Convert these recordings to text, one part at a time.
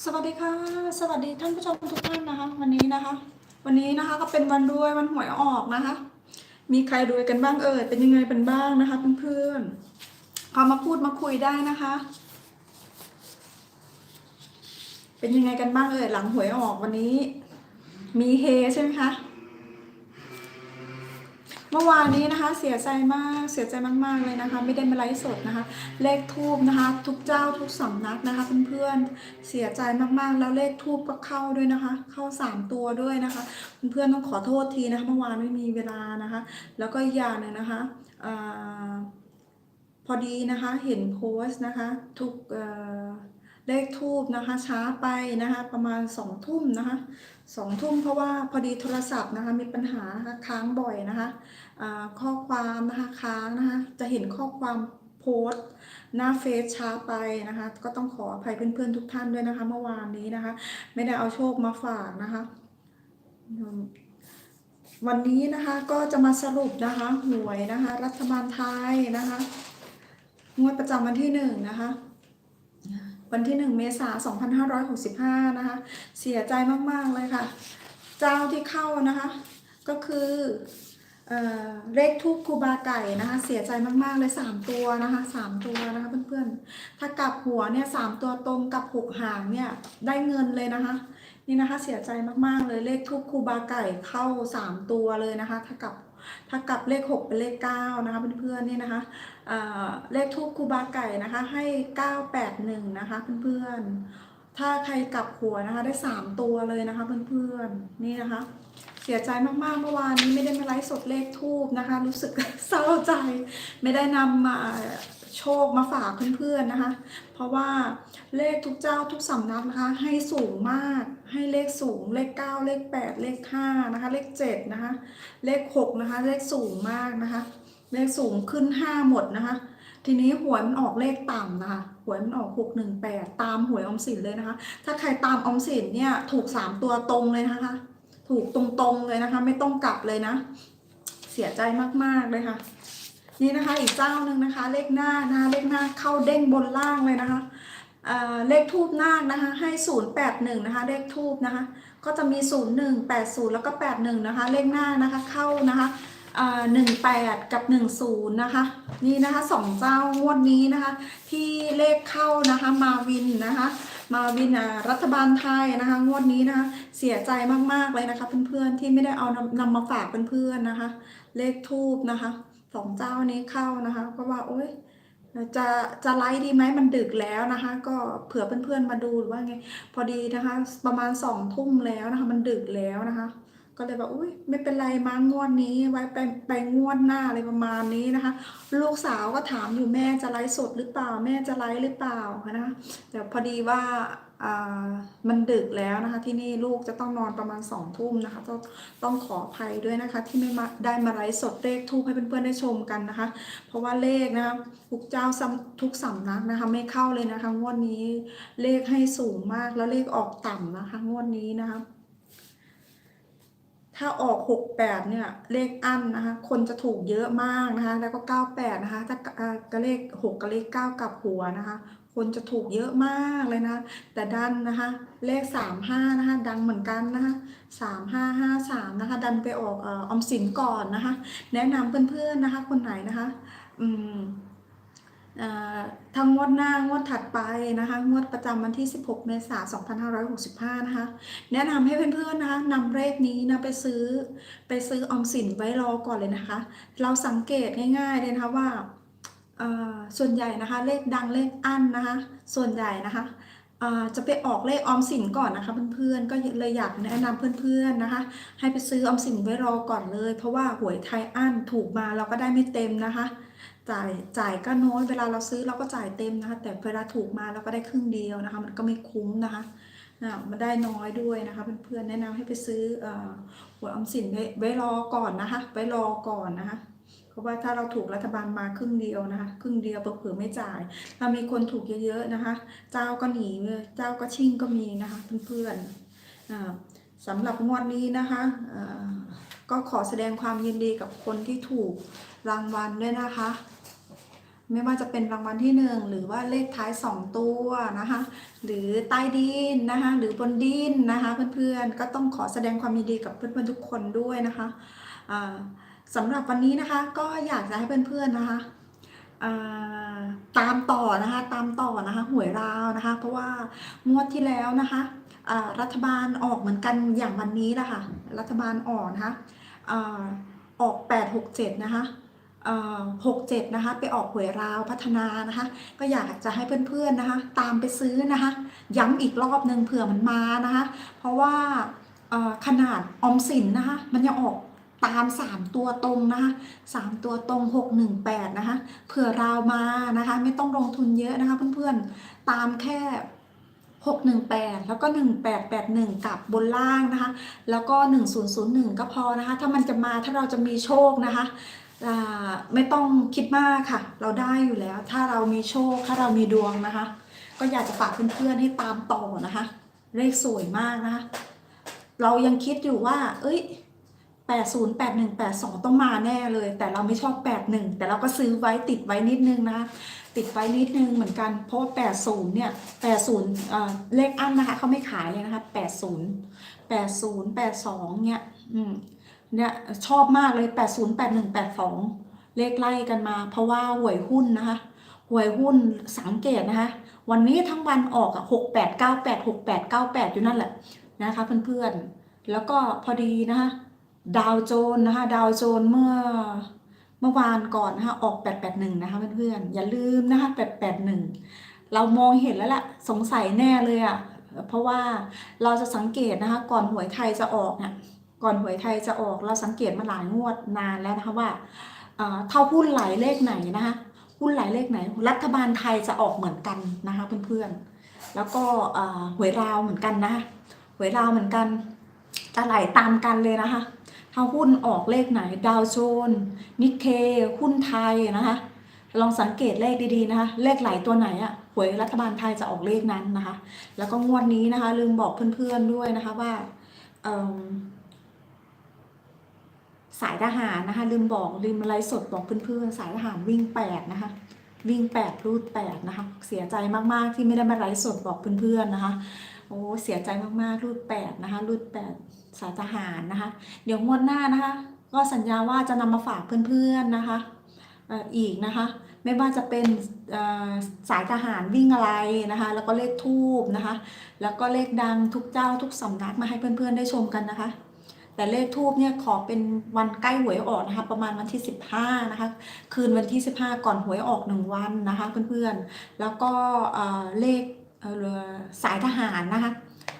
สวัสดีค่ะ สวัสดีท่านผู้ชมทุกท่านนะคะ วันนี้นะคะ วันนี้นะคะก็เป็นวันรวยวันหวยออกนะคะ มีใครรวยกันบ้างเอ่ยเป็นยังไงเป็นบ้างนะคะเพื่อนๆเอามาพูดมาคุยได้นะคะ เป็นยังไงกันบ้างเอ่ยหลังหวยออกวันนี้ มีเฮใช่ไหมคะ เมื่อวานนี้นะคะเสียใจมากเสียใจมากๆเลยนะคะ ไม่ได้มาไลฟ์สดนะคะ เลขทูบนะคะ ทุกเจ้าทุกสำนักนะคะเพื่อนๆเสียใจมากๆ แล้วเลขทูบก็เข้าด้วยนะคะ เข้าสามตัวด้วยนะคะเพื่อนๆต้องขอโทษทีนะคะเมื่อวานไม่มีเวลานะคะ แล้วก็อีกอย่างหนึ่งนะคะอพอดีนะคะเห็นโพสต์นะคะ ทุก เลขทูบนะคะช้าไปนะคะประมาณสองทุ่มนะคะสองทุ่มเพราะว่าพอดีโทรศัพท์นะคะมีปัญหานะคะค้างบ่อยนะคะข้อความนะคะค้างนะคะจะเห็นข้อความโพสต์หน้าเฟซช้าไปนะคะ ก็ต้องขออภัยเพื่อนๆทุกท่านด้วยนะคะ เมื่อวานนี้นะคะ ไม่ได้เอาโชคมาฝากนะคะ วันนี้นะคะก็จะมาสรุปนะคะหวยนะคะ รัฐบาลไทยนะคะงวดประจำวันที่หนึ่งนะคะ วันที่หนึ่งเมษายน2565 นะคะ เสียใจมาก ๆ เลยค่ะ เจ้าที่เข้านะคะ ก็คือเลขทูปครูบาไก่นะคะ เสียใจมากๆเลยสามตัวนะคะสามตัวนะคะเพื่อนๆ ถ้ากลับหัวเนี่ยสามตัวตรงกับหกหางเนี่ยได้เงินเลยนะคะ นี่นะคะเสียใจมากๆเลยเลขทูปครูบาไก่เข้าสามตัวเลยนะคะ ถ้ากลับ ถ้ากลับเลขหกเป็นเลขเก้านะคะเพื่อนๆนี่นะคะเเลขทูปครูบาไก่นะคะให้เก้าแปดหนึ่งนะคะเพื่อนๆ ถ้าใครกลับหัวนะคะได้สามตัวเลยนะคะเพื่อนๆ นี่นะคะ เสียใจมากๆ เมื่อวานนี้ไม่ได้มาไลฟ์สดเลขทูบนะคะ รู้สึกเศร้าใจไม่ได้นำมาโชคมาฝากเพื่อนๆนะคะ เพราะว่าเลขทุกเจ้าทุกสำนักนะคะให้สูงมาก ให้เลขสูงเลข 9 เลข 8 เลข5นะคะเลข7นะคะเลข6นะคะเลขสูงมากนะคะ เลขสูงขึ้น 5 หมดนะคะ ทีนี้หวยมันออกเลขต่ำนะคะหวยมันออก 618 ตามหวยออมสินเลยนะคะ ถ้าใครตามออมสินเนี่ยถูก 3 ตัวตรงเลยนะคะ ถูกตรงๆเลยนะคะ ไม่ต้องกลับเลยนะ เสียใจมากๆเลยค่ะนี่นะคะอีกเจ้าหนึ่งนะคะ เลขหน้านะคะเลขหน้าเข้าเด้งบนล่างเลยนะคะ เลขทูบนาคนะคะให้ 081 นะคะ เลขทูบนะคะ ก็จะมี 01 80 แล้วก็ 81 นะคะ เลขหน้านะคะเข้านะคะหนึ่งแปดกับหนึ่งศูนย์นะคะ นี่นะคะสองเจ้างวดนี้นะคะ ที่เลขเข้านะคะมาวินนะคะ มาวินอ่ารัฐบาลไทยนะคะ งวดนี้นะคะเสียใจมากๆเลยนะคะเพื่อนๆที่ไม่ได้เอานำนำมาฝากเพื่อนๆนะคะ เลขทูบนะคะสองเจ้านี้เข้านะคะ ก็ว่าโอ๊ย จะจะไลฟ์ดีไหมมันดึกแล้วนะคะ ก็เผื่อเพื่อนๆมาดูหรือว่าไง พอดีนะคะ ประมาณสองทุ่มแล้วนะคะ มันดึกแล้วนะคะ ก็เลยบอกอุ้ยไม่เป็นไรมางวดนี้ไว้ไปไปงวดหน้าอะไรประมาณนี้นะคะ ลูกสาวก็ถามอยู่แม่จะไลฟ์สดหรือเปล่า แม่จะไลฟ์หรือเปล่านะคะแต่พอดีว่าอ่ามันดึกแล้วนะคะ ที่นี่ลูกจะต้องนอนประมาณสองทุ่มนะคะต้องต้องขออภัยด้วยนะคะ ที่ไม่มาได้มาไลฟ์สดเลขทูบให้เพื่อนๆได้ชมกันนะคะ เพราะว่าเลขนะคะทุกเจ้าทุกสำนักนะคะ ไม่เข้าเลยนะคะงวดนี้เลขให้สูงมากแล้วเลขออกต่ำนะคะงวดนี้นะคะ ถ้าออก 68 เนี่ย เลขอั้นนะคะ คนจะถูกเยอะมากนะคะ แล้วก็ 98 นะคะ ถ้าเอ่อก็เลข 6 กับเลข 9กลับหัวนะคะ คนจะถูกเยอะมากเลยนะ แต่ดันนะคะ เลข 35 นะคะ ดังเหมือนกันนะคะ 3553 นะคะ ดันไปออกออมสินก่อนนะคะ แนะนำเพื่อนๆนะคะ คนไหนนะคะ อืม ทางงวดหน้างวดถัดไปนะคะงวดประจำวันที่ 16 เมษายน 2565 นะคะ แนะนำให้เพื่อนๆนะคะนำเลขนี้นะไปซื้อไปซื้อออมสินไว้รอก่อนเลยนะคะ เราสังเกตง่ายๆเลยนะคะว่าส่วนใหญ่นะคะเลขดังเลขอั้นนะคะ ส่วนใหญ่นะคะจะไปออกเลขออมสินก่อนนะคะเพื่อนๆก็เลยอยากแนะนำเพื่อนๆนะคะ ให้ไปซื้อออมสินไว้รอก่อนเลย เพราะว่าหวยไทยอั้นถูกมาเราก็ได้ไม่เต็มนะคะ จ่ายจ่ายก็น้อยเวลาเราซื้อเราก็จ่ายเต็มนะคะ แต่เวลาถูกมาเราก็ได้ครึ่งเดียวนะคะ มันก็ไม่คุ้มนะคะอ่ามันได้น้อยด้วยนะคะเพื่อนๆแนะนำให้ไปซื้อเอ่อหวออมสินไว้รอก่อนนะคะ ไว้รอก่อนนะคะเพราะว่าถ้าเราถูกรัฐบาลมาครึ่งเดียวนะคะ ครึ่งเดียวเผื่อไม่จ่าย ถ้ามีคนถูกเยอะๆนะคะ เจ้าก็หนีเจ้าก็ชิ่งก็มีนะคะเพื่อนๆอ่าสำหรับงวดนี้นะคะก็ขอแสดงความยินดีกับคนที่ถูก รางวัลด้วยนะคะ ไม่ว่าจะเป็นรางวัลที่หนึ่งหรือว่าเลขท้ายสองตัวนะคะ หรือใต้ดินนะคะ หรือบนดินนะคะ เพื่อนๆก็ต้องขอแสดงความยินดีกับเพื่อนๆทุกคนด้วยนะคะสำหรับวันนี้นะคะก็อยากจะให้เพื่อนๆนะคะตามต่อนะคะตามต่อนะคะหวยราวนะคะ เพราะว่างวดที่แล้วนะคะรัฐบาลออกเหมือนกันอย่างวันนี้แหละค่ะรัฐบาลออกนะคะออก 867 นะคะ หกเจ็ดนะคะไปออกหวยราวพัฒนานะคะ ก็อยากจะให้เพื่อนๆนะคะ ตามไปซื้อนะคะ ย้ำอีกรอบหนึ่งเผื่อมันมานะคะ เพราะว่าขนาดออมสินนะคะ มันยังออกตาม 3 ตัวตรงนะคะ3ตัวตรง 618 นะคะเผื่อราวมานะคะ ไม่ต้องลงทุนเยอะนะคะเพื่อนๆตามแค่ 618 แล้วก็ 1881กลับบนล่างนะคะ แล้วก็ 1001 ก็พอนะคะ ถ้ามันจะมาถ้าเราจะมีโชคนะคะ ไม่ต้องคิดมากค่ะ เราได้อยู่แล้ว ถ้าเรามีโชค ถ้าเรามีดวงนะคะ ก็อยากจะฝากเพื่อนๆให้ตามต่อนะคะ เลขสวยมากนะคะ เรายังคิดอยู่ว่า เอ้ย80 81 82 ต้องมาแน่เลย แต่เราไม่ชอบ 81 แต่เราก็ซื้อไว้ติดไว้นิดนึงนะ ติดไว้นิดนึงเหมือนกัน เพราะว่า 80 เนี่ย 80เอ่อเลขอั้นนะคะเขาไม่ขายเลยนะคะ 80 80 82 เนี่ย อืม เนี่ยชอบมากเลย 80 81 82 เลขไล่กันมา เพราะว่าหวยหุ้นนะคะหวยหุ้นสังเกตนะคะ วันนี้ทั้งวันออกอะ68 98 68 98อยู่นั่นแหละนะคะเพื่อนๆ แล้วก็พอดีนะคะดาวโจนนะคะดาวโจนเมื่อเมื่อวานก่อนนะคะออก881นะคะเพื่อนๆ อย่าลืมนะคะ881เรามองเห็นแล้วแหละสงสัยแน่เลยอะเพราะว่าเราจะสังเกตนะคะก่อนหวยไทยจะออกเนี่ย ก่อนหวยไทยจะออกเราสังเกตมาหลายงวดนานแล้วนะคะว่าเอ่าหุ้นไหลเลขไหนนะคะหุ้นไหลเลขไหน รัฐบาลไทยจะออกเหมือนกันนะคะเพื่อนๆแล้วก็หวยราวเหมือนกันนะหวยราวเหมือนกันจะไหลตามกันเลยนะคะถ้าหุ้นออกเลขไหนดาวโจนส์นิเคหุ้นไทยนะคะลองสังเกตเลขดีๆนะคะเลขไหลตัวไหนอะหวยรัฐบาลไทยจะออกเลขนั้นนะคะ แล้วก็งวดนี้นะคะ ลืมบอกเพื่อนๆด้วยนะคะว่าเอ สายทหารนะคะ ลืมบอกลืมไลฟ์สดบอกเพื่อนๆสายทหารวิ่งแปดนะคะ วิ่งแปดรูดแปดนะคะ เสียใจมากๆที่ไม่ได้มาไลฟ์สดบอกเพื่อนๆนะคะโอ้เสียใจมากๆรูดแปดนะคะรูดแปดสายทหารนะคะ เดี๋ยวงวดหน้านะคะ ก็สัญญาว่าจะนำมาฝากเพื่อนๆนะคะอีกนะคะ ไม่ว่าจะเป็นสายทหารวิ่งอะไรนะคะ แล้วก็เลขทูบนะคะ แล้วก็เลขดังทุกเจ้าทุกสำนักมาให้เพื่อนๆได้ชมกันนะคะ แต่เลขทูบเนี่ยขอเป็นวันใกล้หวยออกนะคะประมาณวันที่ 15นะคะคืนวันที่ 15 ก่อนหวยออกหนึ่งวันนะคะเพื่อนๆ แล้วก็เลขเสายทหารนะคะ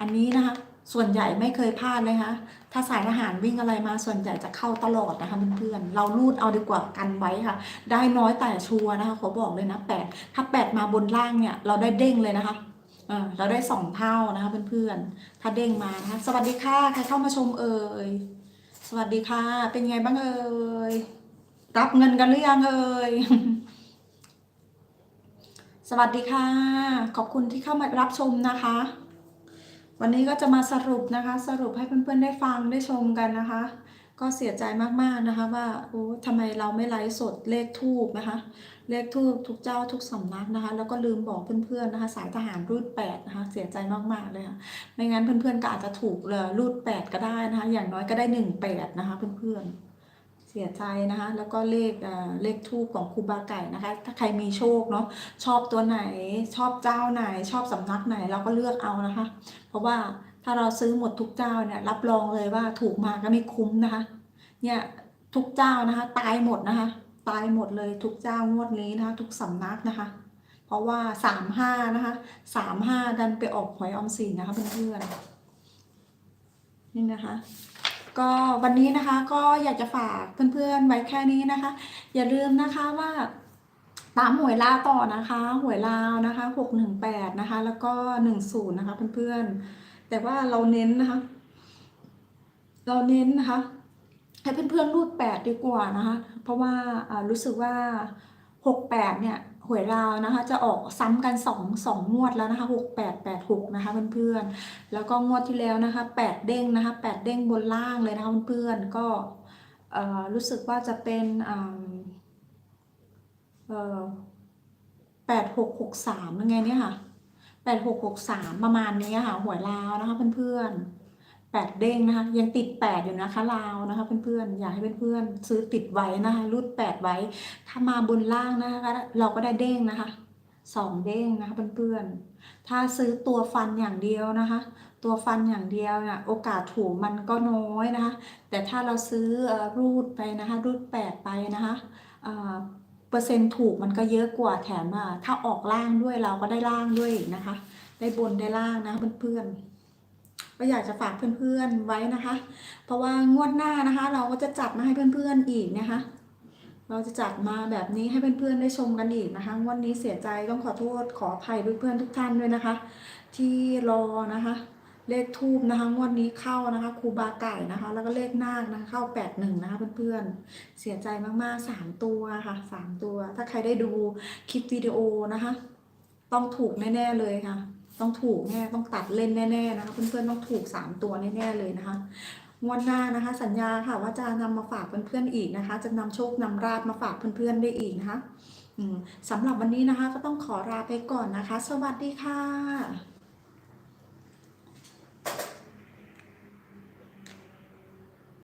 อันนี้นะคะส่วนใหญ่ไม่เคยพลาดเลยค่ะถ้าสายทหารวิ่งอะไรมาส่วนใหญ่จะเข้าตลอดนะคะเพื่อนๆ เรารูดเอาดีกว่ากันไว้ค่ะ ได้น้อยแต่ชัวร์นะคะขอบอกเลยนะแปดถ้าแปดมาบนล่างเนี่ยเราได้เด้งเลยนะคะ เราได้สองเท่านะคะเพื่อนๆ ถ้าเด้งมานะคะสวัสดีค่ะใครเข้ามาชมเอ่ย สวัสดีค่ะ เป็นไงบ้างเอ่ย รับเงินกันหรือยังเอ่ย สวัสดีค่ะ ขอบคุณที่เข้ามารับชมนะคะ วันนี้ก็จะมาสรุปนะคะ สรุปให้เพื่อนๆได้ฟังได้ชมกันนะคะ ก็เสียใจมากๆนะคะว่าโอ้ทำไมเราไม่ไลฟ์สดเลขทูบนะคะ เลขทูบทุกเจ้าทุกสำนักนะคะ แล้วก็ลืมบอกเพื่อนๆนะคะ สายทหารรูดแปดนะคะ เสียใจมากๆเลยค่ะไม่งั้นเพื่อนๆก็อาจจะถูกเลยรูดแปดก็ได้นะคะ อย่างน้อยก็ได้หนึ่งแปดนะคะเพื่อนๆเสียใจนะคะแล้วก็เลขเอ่อเลขทูบของครูบาไก่นะคะ ถ้าใครมีโชคเนาะชอบตัวไหนชอบเจ้าไหน ชอบสำนักไหนเราก็เลือกเอานะคะ เพราะว่า ถ้าเราซื้อหมดทุกเจ้าเนี่ยรับรองเลยว่าถูกมาก็ไม่คุ้มนะคะ เนี่ยทุกเจ้านะคะ ตายหมดนะคะ ตายหมดเลยทุกเจ้างวดนี้นะคะ ทุกสำนักนะคะ เพราะว่าสามห้านะคะสามห้าดันไปออกหวยออมสินนะคะเพื่อนๆนี่นะคะก็วันนี้นะคะก็อยากจะฝากเพื่อนๆไว้แค่นี้นะคะ อย่าลืมนะคะว่าตามหวยลาต่อนะคะ หวยลาวนะคะหกหนึ่งแปดนะคะ แล้วก็หนึ่งศูนย์นะคะเพื่อนๆ แต่ว่าเราเน้นนะคะ เราเน้นนะคะ ให้เพื่อนๆรูดแปดดีกว่านะคะ เพราะว่ารู้สึกว่าหกแปดเนี่ยหวยลาวนะคะจะออกซ้ำกันสองสองงวดแล้วนะคะหกแปดแปดหกนะคะเพื่อนๆแล้วก็งวดที่แล้วนะคะแปดเด้งนะคะแปดเด้งบนล่างเลยนะคะเพื่อนๆก็เอ่อรู้สึกว่าจะเป็นแปดหกหกสามยังไงเนี่ยค่ะ แปดหกหกสามประมาณนี้ค่ะหวยลาวนะคะเพื่อนๆแปดเด้งนะคะ ยังติดแปดอยู่นะคะลาวนะคะเพื่อนๆอยากให้เพื่อนๆซื้อติดไว้นะคะรูดแปดไว้ ถ้ามาบนล่างนะคะเราก็ได้เด้งนะคะสองเด้งนะคะเพื่อนๆ ถ้าซื้อตัวฟันอย่างเดียวนะคะ ตัวฟันอย่างเดียวเนี่ยโอกาสถูกมันก็น้อยนะคะ แต่ถ้าเราซื้อรูดไปนะคะ รูดแปดไปนะคะ ปอร์เซ็นต์ถูกมันก็เยอะกว่าแถมอะถ้าออกล่างด้วยเราก็ได้ล่างด้วยนะคะ ได้บนได้ล่างนะเพื่อนๆก็อยากจะฝากเพื่อนๆไว้นะคะ เพราะว่างวดหน้านะคะ เราก็จะจัดมาให้เพื่อนๆอีกนะคะ เราจะจัดมาแบบนี้ให้เพื่อนๆได้ชมกันอีกนะคะงวันนี้เสียใจต้องขอโทษขออภัยเพื่อนๆทุกท่านด้วยนะคะ ที่รอนะคะ เลขทูบนะคะงวดนี้เข้านะคะครูบาไก่นะคะ แล้วก็เลขนาคนะคะเข้าแปดหนึ่งนะคะเพื่อนๆเสียใจมากๆสามตัวค่ะสามตัว ถ้าใครได้ดูคลิปวิดีโอนะคะ ต้องถูกแน่ๆเลยค่ะ ต้องถูกแน่ต้องตัดเล่นแน่ๆนะคะ เพื่อนๆต้องถูกสามตัวแน่ๆเลยนะคะงวดหน้านะคะ สัญญาค่ะว่าจะนำมาฝากเพื่อนๆอีกนะคะ จะนำโชคนำราบมาฝากเพื่อนๆได้อีกนะคะสำหรับวันนี้นะคะก็ต้องขอลาไปก่อนนะคะ สวัสดีค่ะ